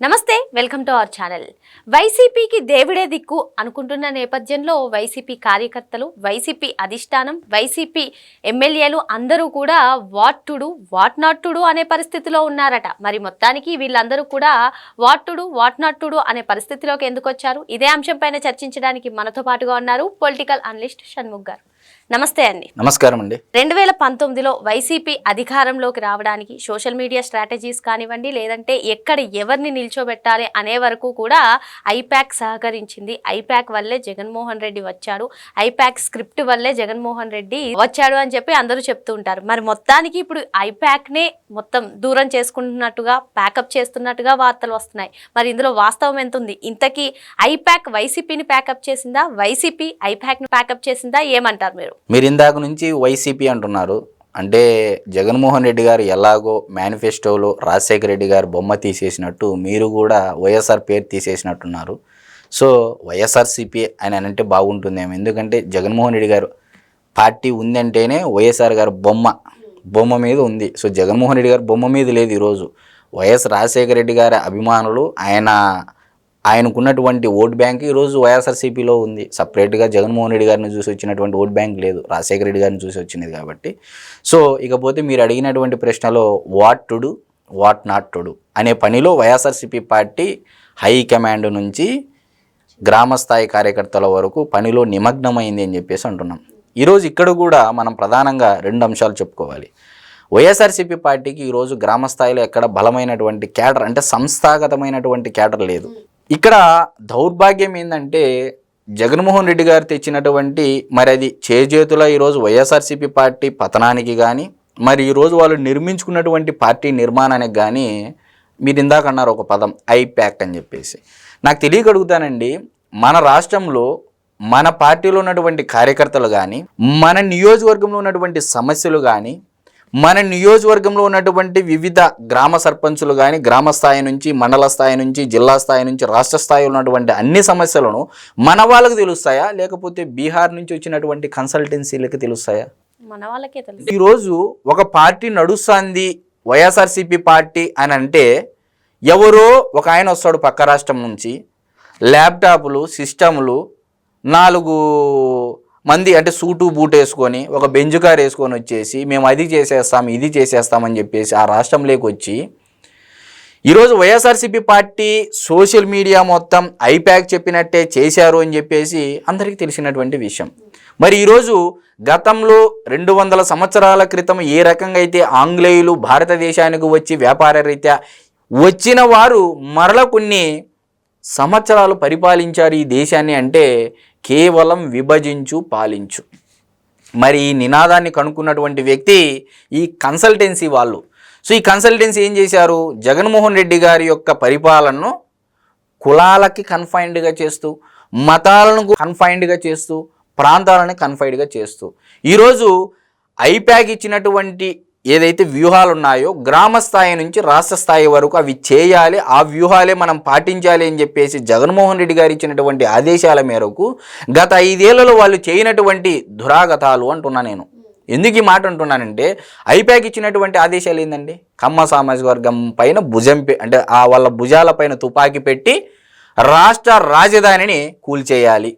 నమస్తే welcome to our channel. వైసీపీకి దేవుడే దిక్కు అనుకుంటున్న నేపథ్యంలో వైసీపీ కార్యకర్తలు వైసీపీ అధిష్టానం వైసీపీ ఎమ్మెల్యేలు అందరూ కూడా what to do what not to do అనే పరిస్థితిలో ఉన్నారట. మరి మొత్తానికి వీళ్ళందరూ కూడా what to do what not to do అనే పరిస్థితిలోకి ఎందుకు వచ్చారు ఇదే అంశంపైన చర్చించడానికి మనతో పాటుగా ఉన్నారు పొలిటికల్ అనలిస్ట్ షణ్ముఖ్ గారు. నమస్తే అండి. నమస్కారం అండి. రెండు వేల పంతొమ్మిదిలో వైసీపీ అధికారంలోకి రావడానికి సోషల్ మీడియా స్ట్రాటజీస్ కానివ్వండి లేదంటే ఎక్కడ ఎవరిని నిల్చోబెట్టాలి అనే వరకు కూడా ఐపాక్ సహకరించింది. ఐపాక్ వల్లే జగన్మోహన్ రెడ్డి వచ్చాడు. ఐపాక్ స్క్రిప్ట్ వల్లే జగన్మోహన్ రెడ్డి వచ్చాడు అని చెప్పి అందరూ చెప్తూ ఉంటారు. మరి మొత్తానికి ఇప్పుడు ఐపాక్ నే మొత్తం దూరం చేసుకుంటున్నట్టుగా ప్యాకప్ చేస్తున్నట్టుగా వార్తలు వస్తున్నాయి. మరి ఇందులో వాస్తవం ఎంత ఉంది ఇంతకీ ఐపాక్ వైసీపీని ప్యాకప్ చేసిందా? వైసీపీ ఐపాక్ని ప్యాకప్ చేసిందా? ఏమంటారు మీరు? మీరు ఇందాక నుంచి వైసీపీ అంటున్నారు. అంటే జగన్మోహన్ రెడ్డి గారు ఎలాగో మేనిఫెస్టోలో రాజశేఖర రెడ్డి గారు బొమ్మ తీసేసినట్టు మీరు కూడా వైఎస్ఆర్ పేరు తీసేసినట్టున్నారు. సో వైఎస్ఆర్సీపీ అని అని అంటే బాగుంటుందేమో ఎందుకంటే జగన్మోహన్ రెడ్డి గారు పార్టీ ఉందంటేనే వైఎస్ఆర్ గారు బొమ్మ బొమ్మ మీద ఉంది. సో జగన్మోహన్ రెడ్డి గారు బొమ్మ మీద లేదు ఈరోజు. వైఎస్ రాజశేఖర రెడ్డి గారి అభిమానులు ఆయన ఆయనకున్నటువంటి ఓట్ బ్యాంక్ ఈరోజు వైఎస్ఆర్సీపీలో ఉంది. సపరేట్గా జగన్మోహన్ రెడ్డి గారిని చూసి వచ్చినటువంటి ఓట్ బ్యాంక్ లేదు. రాజశేఖర రెడ్డి గారిని చూసి వచ్చినది కాబట్టి. సో ఇకపోతే మీరు అడిగినటువంటి ప్రశ్నలో what to do what not to do అనే పనిలో వైఎస్ఆర్సీపీ పార్టీ హై కమాండ్ నుంచి గ్రామస్థాయి కార్యకర్తల వరకు పనిలో నిమగ్నమైంది అని చెప్పేసి అంటున్నాం. ఈరోజు ఇక్కడ కూడా మనం ప్రధానంగా రెండు అంశాలు చెప్పుకోవాలి. వైఎస్ఆర్సీపీ పార్టీకి ఈరోజు గ్రామస్థాయిలో ఎక్కడ బలమైనటువంటి క్యాడర్ అంటే సంస్థాగతమైనటువంటి క్యాడర్ లేదు. ఇక్కడ దౌర్భాగ్యం ఏంటంటే జగన్మోహన్ రెడ్డి గారు తెచ్చినటువంటి మరి అది చేజేతుల ఈరోజు వైఎస్ఆర్సీపీ పార్టీ పతనానికి కానీ మరి ఈరోజు వాళ్ళు నిర్మించుకున్నటువంటి పార్టీ నిర్మాణానికి కానీ మీరు ఇందాక అన్నారు ఒక పదం ఐప్యాక్ అని చెప్పేసి. నాకు తెలియక అడుగుతానండి మన రాష్ట్రంలో మన పార్టీలో ఉన్నటువంటి కార్యకర్తలు కానీ మన నియోజకవర్గంలో ఉన్నటువంటి సమస్యలు కానీ మన నియోజకవర్గంలో ఉన్నటువంటి వివిధ గ్రామ సర్పంచులు కానీ గ్రామ స్థాయి నుంచి మండల స్థాయి నుంచి జిల్లా స్థాయి నుంచి రాష్ట్ర స్థాయిలో ఉన్నటువంటి అన్ని సమస్యలను మన వాళ్ళకి తెలుస్తాయా? లేకపోతే బీహార్ నుంచి వచ్చినటువంటి కన్సల్టెన్సీలకి తెలుస్తాయా? మన వాళ్ళకే తెలుసు ఈరోజు ఒక పార్టీ నడుస్తుంది వైఎస్ఆర్సీపీ పార్టీ అని అంటే ఎవరో ఒక ఆయన వస్తాడు పక్క రాష్ట్రం నుంచి. ల్యాప్టాప్లు సిస్టములు నాలుగు మంది అంటే సూటు బూట్ వేసుకొని ఒక బెంజ్ కార్ వేసుకొని వచ్చేసి మేము అది చేసేస్తాం ఇది చేసేస్తామని చెప్పేసి ఆ రాష్ట్రంలోకి వచ్చి ఈరోజు వైఎస్ఆర్సీపీ పార్టీ సోషల్ మీడియా మొత్తం ఐప్యాక్ చెప్పినట్టే చేశారు అని చెప్పేసి అందరికీ తెలిసినటువంటి విషయం. మరి ఈరోజు గతంలో రెండు వందల సంవత్సరాల క్రితం ఏ రకంగా అయితే ఆంగ్లేయులు భారతదేశానికి వచ్చి వ్యాపార రీత్యా వచ్చిన వారు మరల కొన్ని సంవత్సరాలు పరిపాలించారు ఈ దేశాన్ని అంటే కేవలం విభజించు పాలించు. మరి ఈ నినాదాన్ని కనుక్కున్నటువంటి వ్యక్తి ఈ కన్సల్టెన్సీ వాళ్ళు. సో ఈ కన్సల్టెన్సీ ఏం చేశారు? జగన్మోహన్ రెడ్డి గారి యొక్క పరిపాలనను కులాలకి కన్ఫైన్డ్గా చేస్తూ మతాలను కన్ఫైన్డ్గా చేస్తూ ప్రాంతాలను కన్ఫైన్డ్గా చేస్తూ. ఈరోజు ఐప్యాక్ ఇచ్చినటువంటి ఏదైతే వ్యూహాలు ఉన్నాయో గ్రామ స్థాయి నుంచి రాష్ట్ర స్థాయి వరకు అవి చేయాలి ఆ వ్యూహాలే మనం పాటించాలి అని చెప్పేసి జగన్మోహన్ రెడ్డి గారు ఇచ్చినటువంటి ఆదేశాల మేరకు గత ఐదేళ్ళలో వాళ్ళు చేయనటువంటి దురాగతాలు అంటున్నా నేను. ఎందుకు ఈ మాట అంటున్నానంటే ఐప్యాక్ ఇచ్చినటువంటి ఆదేశాలు ఏంటండి కమ్మ సామాజిక వర్గం పైన భుజం పె- అంటే ఆ వాళ్ళ భుజాల పైన తుపాకీ పెట్టి రాష్ట్ర రాజధానిని కూల్చేయాలి.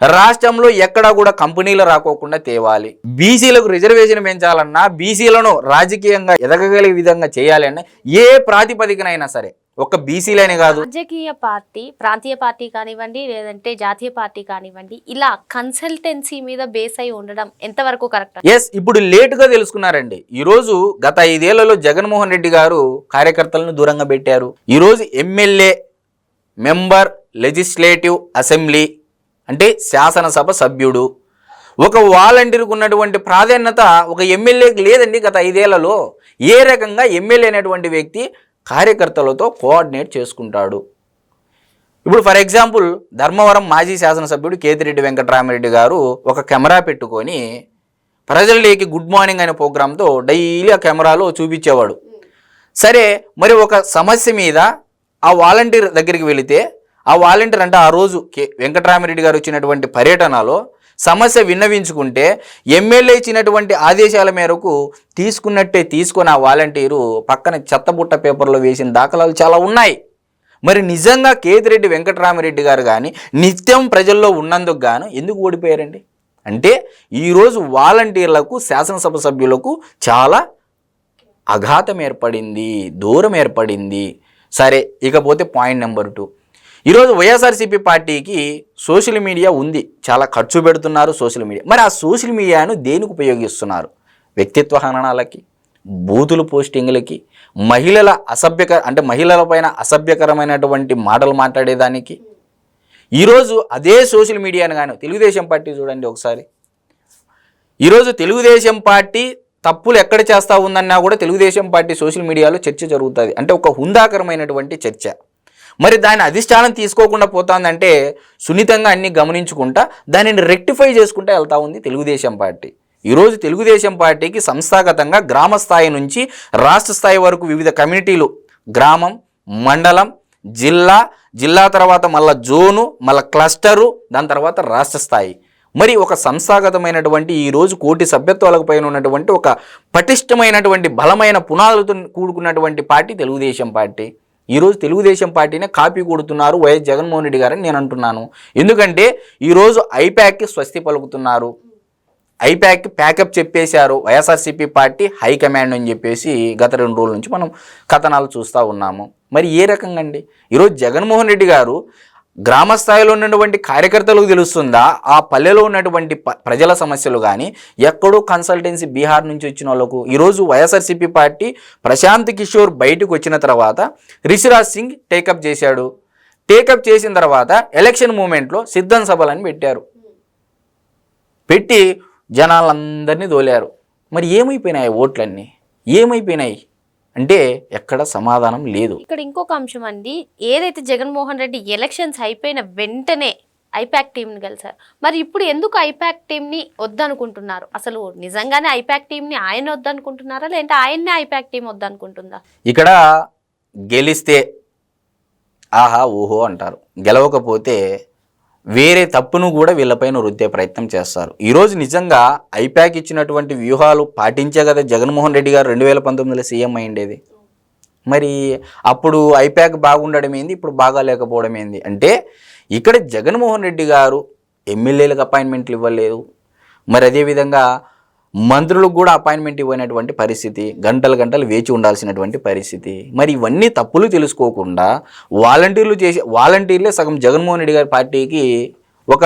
రాష్ట్రంలో ఎక్కడా కూడా కంపెనీలు రాకోకుండా తేవాలి. బీసీలకు రిజర్వేషన్ పెంచాలన్నా బీసీలను రాజకీయంగా ఎదగగలిగే విధంగా చేయాలన్నా ఏ ప్రాతిపదికనైనా సరే ఒక్క బీసీలనే కాదు. రాజకీయ పార్టీ ప్రాంతీయ పార్టీ కానివ్వండి లేదంటే జాతీయ పార్టీ కానివ్వండి ఇలా కన్సల్టెన్సీ మీద బేస్ అయి ఉండడం ఎంతవరకు కరెక్ట్? ఎస్ ఇప్పుడు లేటుగా తెలుసుకున్నారండి. ఈరోజు గత ఐదేళ్ళలో జగన్మోహన్ రెడ్డి గారు కార్యకర్తలను దూరంగా పెట్టారు. ఈరోజు ఎమ్మెల్యే మెంబర్ లెజిస్లేటివ్ అసెంబ్లీ అంటే శాసనసభ సభ్యుడు. ఒక వాలంటీర్కు ఉన్నటువంటి ప్రాధాన్యత ఒక ఎమ్మెల్యేకి లేదండి గత ఐదేళ్ళలో. ఏ రకంగా ఎమ్మెల్యే అనేటువంటి వ్యక్తి కార్యకర్తలతో కోఆర్డినేట్ చేసుకుంటాడు. ఇప్పుడు ఫర్ ఎగ్జాంపుల్ ధర్మవరం మాజీ శాసనసభ్యుడు కేతిరెడ్డి వెంకటరామరెడ్డి గారు ఒక కెమెరా పెట్టుకొని ప్రజలకి గుడ్ మార్నింగ్ అనే ప్రోగ్రాంతో డైలీ ఆ కెమెరాలో చూపించేవాడు. సరే మరి ఒక సమస్య మీద ఆ వాలంటీర్ దగ్గరికి వెళితే ఆ వాలంటీర్ అంటే ఆ రోజు కే వెంకటరామరెడ్డి గారు వచ్చినటువంటి పర్యటనలో సమస్య విన్నవించుకుంటే ఎమ్మెల్యే ఇచ్చినటువంటి ఆదేశాల మేరకు తీసుకున్నట్టే తీసుకొని ఆ వాలంటీరు పక్కన చెత్తబుట్ట పేపర్లో వేసిన దాఖలాలు చాలా ఉన్నాయి. మరి నిజంగా కేతిరెడ్డి వెంకటరామిరెడ్డి గారు కానీ నిత్యం ప్రజల్లో ఉన్నందుకు గాను ఎందుకు ఓడిపోయారండి? అంటే ఈరోజు వాలంటీర్లకు శాసనసభ సభ్యులకు చాలా అఘాతం ఏర్పడింది దూరం ఏర్పడింది. సరే ఇకపోతే పాయింట్ నెంబర్ టూ. ఈరోజు వైఎస్ఆర్సీపీ పార్టీకి సోషల్ మీడియా ఉంది. చాలా ఖర్చు పెడుతున్నారు సోషల్ మీడియా. మరి ఆ సోషల్ మీడియాను దేనికి ఉపయోగిస్తున్నారు? వ్యక్తిత్వ హననాలకి బూతులు పోస్టింగ్లకి మహిళల అసభ్యక అంటే మహిళల పైన అసభ్యకరమైనటువంటి మాటలు మాట్లాడేదానికి? ఈరోజు అదే సోషల్ మీడియాను కానీ తెలుగుదేశం పార్టీ చూడండి ఒకసారి. ఈరోజు తెలుగుదేశం పార్టీ తప్పులు ఎక్కడ చేస్తా ఉందన్నా కూడా తెలుగుదేశం పార్టీ సోషల్ మీడియాలో చర్చ జరుగుతుంది. అంటే ఒక హుందాకరమైనటువంటి చర్చ. మరి దాని అధిష్టానం తీసుకోకుండా పోతుందంటే సున్నితంగా అన్ని గమనించుకుంటా దానిని రెక్టిఫై చేసుకుంటా వెళ్తా ఉంది తెలుగుదేశం పార్టీ. ఈరోజు తెలుగుదేశం పార్టీకి సంస్థాగతంగా గ్రామ స్థాయి నుంచి రాష్ట్ర స్థాయి వరకు వివిధ కమ్యూనిటీలు గ్రామం మండలం జిల్లా జిల్లా తర్వాత మళ్ళా జోను మళ్ళీ క్లస్టరు దాని తర్వాత రాష్ట్ర స్థాయి. మరి ఒక సంస్థాగతమైనటువంటి ఈ రోజు కోటి సభ్యత్వాలకు పైన ఉన్నటువంటి ఒక పటిష్టమైనటువంటి బలమైన పునాదులతో కూడుకున్నటువంటి పార్టీ తెలుగుదేశం పార్టీ. ఈరోజు తెలుగుదేశం పార్టీనే కాపీ కొడుతున్నారు వైఎస్ జగన్మోహన్ రెడ్డి గారని నేను అంటున్నాను. ఎందుకంటే ఈరోజు ఐప్యాక్కి స్వస్తి పలుకుతున్నారు. ఐప్యాక్ ప్యాకప్ చెప్పేశారు వైఎస్ఆర్సీపీ పార్టీ హైకమాండ్ అని చెప్పేసి గత రెండు రోజుల నుంచి మనం కథనాలు చూస్తూ ఉన్నాము. మరి ఏ రకంగా అండి? ఈరోజు జగన్మోహన్ రెడ్డి గారు గ్రామ స్థాయిలో ఉన్నటువంటి కార్యకర్తలకు తెలుస్తుందా? ఆ పల్లెలో ఉన్నటువంటి ప- ప్రజల సమస్యలు కానీ ఎక్కడో కన్సల్టెన్సీ బీహార్ నుంచి వచ్చిన వాళ్ళకు ఈరోజు వైఎస్ఆర్సీపీ పార్టీ ప్రశాంత్ కిషోర్ బయటకు వచ్చిన తర్వాత రిషిరాజ్ సింగ్ టేకప్ చేశాడు. టేకప్ చేసిన తర్వాత ఎలక్షన్ మూమెంట్లో సిద్ధం సభలని పెట్టారు. పెట్టి జనాలందరినీ దోలారు మరి ఏమైపోయినాయి ఓట్లన్నీ? ఏమైపోయినాయి? అంటే ఎక్కడ సమాధానం లేదు. ఇక్కడ ఇంకొక అంశం అండి. ఏదైతే జగన్మోహన్ రెడ్డి ఎలక్షన్స్ అయిపోయిన వెంటనే ఐపాక్ టీంని కలిసారు మరి ఇప్పుడు ఎందుకు ఐపాక్ టీంని వద్దనుకుంటున్నారు? అసలు నిజంగానే ఐపాక్ టీంని ఆయన వద్దనుకుంటున్నారా? లేదంటే ఆయన్నే ఐపాక్ టీం వద్దనుకుంటుందా? ఇక్కడ గెలిస్తే ఆహా ఓహో అంటారు. గెలవకపోతే వేరే తప్పును కూడా వీళ్ళపైన రుద్దే ప్రయత్నం చేస్తారు. ఈరోజు నిజంగా ఐపాక్ ఇచ్చినటువంటి వ్యూహాలు పాటించే కదా జగన్మోహన్ రెడ్డి గారు రెండు వేల పంతొమ్మిదిలో సీఎం అయిండేది మరి అప్పుడు ఐపాక్ బాగుండడం ఏంది? ఇప్పుడు బాగా లేకపోవడం ఏంది? అంటే ఇక్కడ జగన్మోహన్ రెడ్డి గారు ఎమ్మెల్యేలకు అపాయింట్మెంట్లు ఇవ్వలేదు. మరి అదేవిధంగా మంత్రులకు కూడా అపాయింట్మెంట్ ఇవ్వనటువంటి పరిస్థితి గంటలు గంటలు వేచి ఉండాల్సినటువంటి పరిస్థితి. మరి ఇవన్నీ తప్పులు తెలుసుకోకుండా వాలంటీర్లు చేసే వాలంటీర్లే సగం జగన్మోహన్ రెడ్డి గారి పార్టీకి ఒక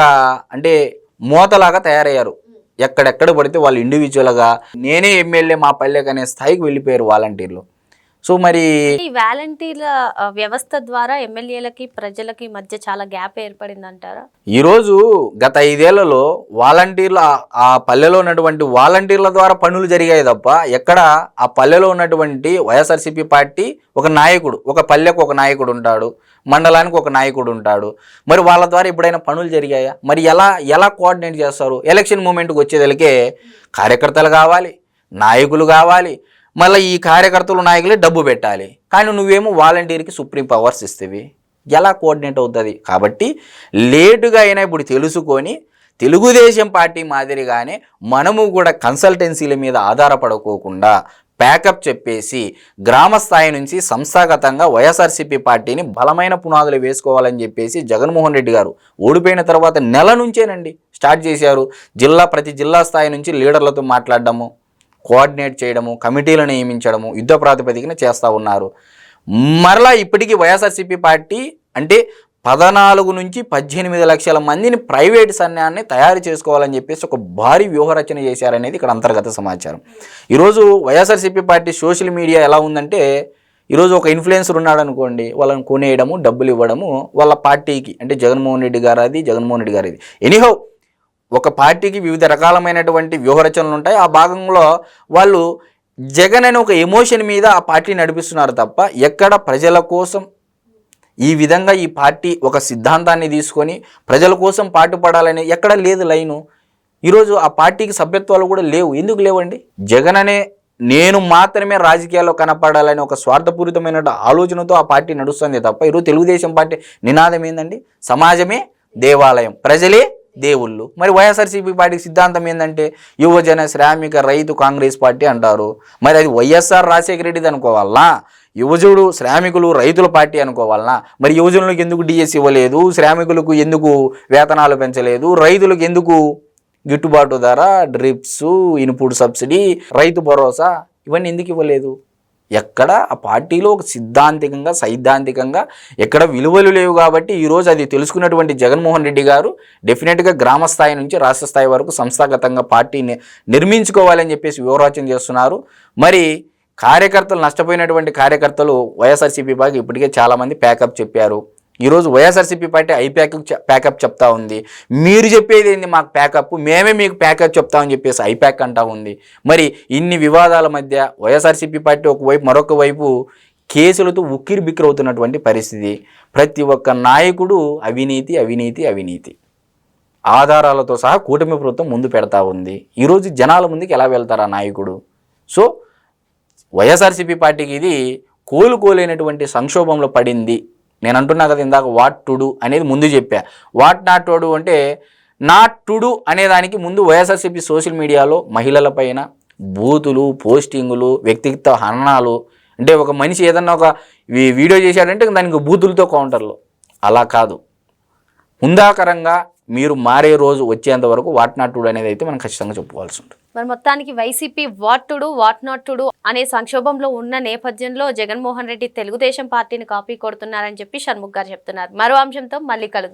అంటే మూతలాగా తయారయ్యారు. ఎక్కడెక్కడ పడితే వాళ్ళు ఇండివిజువల్గా నేనే ఎమ్మెల్యే మా పల్లె అనే స్థాయికి వెళ్ళిపోయారు వాలంటీర్లు. సో మరి ఈ వాలంటీర్ల వ్యవస్థ ద్వారా ఎమ్మెల్యేలకి ప్రజలకి మధ్య చాలా గ్యాప్ ఏర్పడింది అంటారా ఈరోజు గత ఐదేళ్ళలో వాలంటీర్ల ఆ- ఆ పల్లెలో ఉన్నటువంటి వాలంటీర్ల ద్వారా పనులు జరిగాయి తప్ప ఎక్కడ ఆ పల్లెలో ఉన్నటువంటి వైఎస్ఆర్సీపీ పార్టీ ఒక నాయకుడు ఒక పల్లెకు ఒక నాయకుడు ఉంటాడు మండలానికి ఒక నాయకుడు ఉంటాడు. మరి వాళ్ళ ద్వారా ఎప్పుడైనా పనులు జరిగాయా? మరి ఎలా ఎలా కోఆర్డినేట్ చేస్తారు? ఎలక్షన్ మూమెంట్కి వచ్చేదలికే కార్యకర్తలు కావాలి నాయకులు కావాలి మళ్ళీ ఈ కార్యకర్తలు నాయకులే డబ్బు పెట్టాలి. కానీ నువ్వేమో వాలంటీర్కి సుప్రీం పవర్స్ ఇస్తేవి. ఎలా కోఆర్డినేట్ అవుతుంది? కాబట్టి లేటుగా అయినా ఇప్పుడు తెలుసుకొని తెలుగుదేశం పార్టీ మాదిరిగానే మనము కూడా కన్సల్టెన్సీల మీద ఆధారపడుకోకుండా ప్యాకప్ చెప్పేసి గ్రామ స్థాయి నుంచి సంస్థాగతంగా వైఎస్ఆర్సీపీ పార్టీని బలమైన పునాదులు వేసుకోవాలని చెప్పేసి జగన్మోహన్ రెడ్డి గారు ఓడిపోయిన తర్వాత నెల నుంచేనండి స్టార్ట్ చేశారు. జిల్లా ప్రతి జిల్లా స్థాయి నుంచి లీడర్లతో మాట్లాడడము. కోఆర్డినేట్ చేయడము కమిటీలను నియమించడము యుద్ధ ప్రాతిపదికన చేస్తూ ఉన్నారు. మరలా ఇప్పటికీ వైఎస్ఆర్సీపీ పార్టీ అంటే పద్నాలుగు నుంచి పద్దెనిమిది లక్షల మందిని ప్రైవేట్ సైన్యాన్ని తయారు చేసుకోవాలని చెప్పేసి ఒక భారీ వ్యూహరచన చేశారనేది ఇక్కడ అంతర్గత సమాచారం. ఈరోజు వైఎస్ఆర్సీపీ పార్టీ సోషల్ మీడియా ఎలా ఉందంటే ఈరోజు ఒక ఇన్ఫ్లుయెన్సర్ ఉన్నాడు అనుకోండి వాళ్ళని కొనేయడము డబ్బులు ఇవ్వడము వాళ్ళ పార్టీకి అంటే జగన్మోహన్ రెడ్డి గారు అది జగన్మోహన్ రెడ్డి గారు ఇది ఎనీహౌ ఒక పార్టీకి వివిధ రకాలమైనటువంటి వ్యూహరచనలు ఉంటాయి. ఆ భాగంలో వాళ్ళు జగన్ అనే ఒక ఎమోషన్ మీద ఆ పార్టీ నడిపిస్తున్నారు తప్ప ఎక్కడ ప్రజల కోసం ఈ విధంగా ఈ పార్టీ ఒక సిద్ధాంతాన్ని తీసుకొని ప్రజల కోసం పాటుపడాలని ఎక్కడ లేదు లైను. ఈరోజు ఆ పార్టీకి సభ్యత్వాలు కూడా లేవు. ఎందుకు లేవండి? జగన్ అనే నేను మాత్రమే రాజకీయాల్లో కనపడాలని ఒక స్వార్థపూరితమైన ఆలోచనతో ఆ పార్టీ నడుస్తుంది తప్ప ఈరోజు తెలుగుదేశం పార్టీ నినాదం ఏందండి? సమాజమే దేవాలయం. ప్రజలే దేవుళ్ళు. మరి వైఎస్ఆర్సీపీ పార్టీ సిద్ధాంతం ఏంటంటే యువజన శ్రామిక రైతు కాంగ్రెస్ పార్టీ అంటారు. మరి అది వైఎస్ఆర్ రాజశేఖర రెడ్డిది అనుకోవాలా యువజుడు శ్రామికులు రైతుల పార్టీ అనుకోవాలనా? మరి యువజనులకు ఎందుకు డిఎస్ ఇవ్వలేదు? శ్రామికులకు ఎందుకు వేతనాలు పెంచలేదు? రైతులకు ఎందుకు గిట్టుబాటు ధర drips input subsidy Rythu Bharosa ఇవన్నీ ఎందుకు ఇవ్వలేదు? ఎక్కడ ఆ పార్టీలో ఒక సిద్ధాంతికంగా సైద్ధాంతికంగా ఎక్కడ విలువలు లేవు కాబట్టి ఈరోజు అది తెలుసుకున్నటువంటి జగన్మోహన్ రెడ్డి గారు డెఫినెట్గా గ్రామ స్థాయి నుంచి రాష్ట్ర స్థాయి వరకు సంస్థాగతంగా పార్టీని నిర్మించుకోవాలని చెప్పేసి వివరాచన చేస్తున్నారు. మరి కార్యకర్తలు నష్టపోయినటువంటి కార్యకర్తలు వైఎస్ఆర్సీపీ బాగా ఇప్పటికే చాలామంది ప్యాకప్ చెప్పారు. ఈరోజు వైఎస్ఆర్సీపీ పార్టీ ఐప్యాక్ ప్యాకప్ చెప్తా ఉంది. మీరు చెప్పేది ఏంది మాకు ప్యాకప్? మేమే మీకు ప్యాకప్ చెప్తామని చెప్పేసి ఐప్యాక్ అంటా ఉంది. మరి ఇన్ని వివాదాల మధ్య వైఎస్ఆర్సీపీ పార్టీ ఒకవైపు మరొక వైపు కేసులతో ఉక్కిరి బిక్కిరవుతున్నటువంటి పరిస్థితి. ప్రతి ఒక్క నాయకుడు అవినీతి అవినీతి అవినీతి. ఆధారాలతో సహా కూటమి ప్రభుత్వం ముందు పెడతా ఉంది. ఈరోజు జనాల ముందుకు ఎలా వెళ్తారా నాయకుడు? సో వైఎస్ఆర్సీపీ పార్టీకి ఇది కోలుకోలేనటువంటి సంక్షోభంలో పడింది. నేను అంటున్నా కదా ఇందాక వాట్ టుడు అనేది ముందు చెప్పా. వాట్ నాట్ టుడు అంటే నాట్ టుడు అనేదానికి ముందు వైఎస్ఆర్సీపీ సోషల్ మీడియాలో మహిళల పైన బూతులు పోస్టింగులు వ్యక్తిగత హరణాలు అంటే ఒక మనిషి ఏదన్నా ఒక వీ- వీడియో చేశాడంటే దానికి బూతులతో కౌంటర్లు అలా కాదు. హుందాకరంగా మీరు మారే రోజు వచ్చేంత వరకు వాట్ నాట్ టుడు అనేది అయితే మనం ఖచ్చితంగా చెప్పుకోవాల్సి ఉంటుంది. మరి మొత్తానికి YCP what to do what not to do అనే సంక్షోభంలో ఉన్న నేపథ్యంలో జగన్మోహన్ రెడ్డి తెలుగుదేశం పార్టీని కాపీ కొడుతున్నారని చెప్పి షణ్ముఖ్ గారు చెప్తున్నారు. మరో అంశంతో మళ్ళీ కలుద్దాం.